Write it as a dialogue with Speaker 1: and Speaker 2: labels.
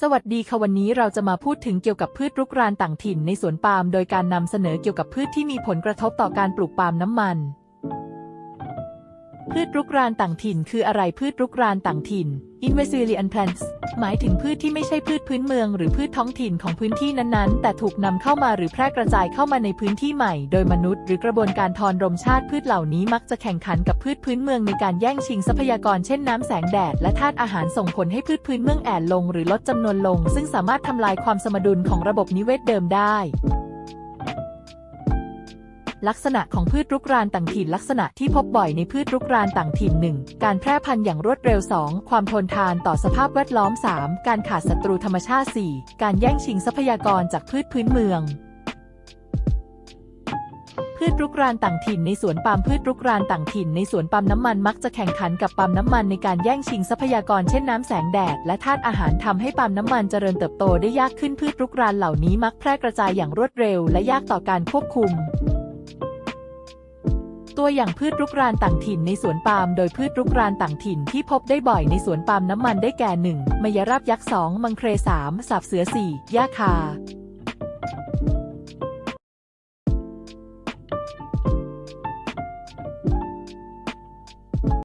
Speaker 1: สวัสดีค่ะวันนี้เราจะมาพูดถึงเกี่ยวกับพืชรุกรานต่างถิ่นในสวนปาล์มโดยการนำเสนอเกี่ยวกับพืชที่มีผลกระทบต่อการปลูกปาล์มน้ำมัน พืชรุกรานต่างถิ่น คืออะไรพืชรุกรานต่างถิ่น Invasive plants หมายถึงพืชที่ไม่ใช่พืชพื้นเมือง หรือพืชท้องถิ่นของพื้นที่นั้นๆ แต่ถูกนำเข้ามาหรือแพร่กระจายเข้ามาในพื้นที่ใหม่ โดยมนุษย์ หรือกระบวนการทอนรมชาติพืชเหล่านี้มักจะแข่งขันกับพืชพื้นเมืองในการแย่งชิงทรัพยากรเช่นน้ำแสงแดด และธาตุอาหารส่งผลให้พืชพื้นเมืองแอ่นลง หรือลดจำนวนลง ซึ่งสามารถทำลายความสมดุลของระบบนิเวศเดิมได้ ลักษณะของพืชรุกรานต่างถิ่นลักษณะที่พบบ่อยในพืชรุกรานต่างถิ่น 1. การแพร่พันธุ์อย่างรวดเร็ว 2. ความทนทานต่อสภาพแวดล้อม 3. การขาดศัตรูธรรมชาติ 4. การแย่งชิงทรัพยากรจากพืชพื้นเมืองพืชรุกรานต่างถิ่นในสวนปาล์มพืชรุกรานต่างถิ่นในสวนปาล์มน้ำมันมักจะแข่งขันกับปาล์มน้ำมันในการแย่งชิงทรัพยากรเช่นน้ำแสงแดดและธาตุอาหารทำให้ปาล์มน้ำมันเจริญเติบโตได้ยากขึ้นพืชรุกรานเหล่านี้มักแพร่กระจายอย่างรวดเร็วและยากต่อการควบคุม ตัวอย่างพืชรุกรานต่างถิ่นในสวนปาล์มโดยพืชรุกรานต่างถิ่นที่พบได้บ่อยในสวนปาล์มน้ำมันได้แก่ 1. มยราบยักษ์ 2. มังเครสามสับเสือ4ี่าคา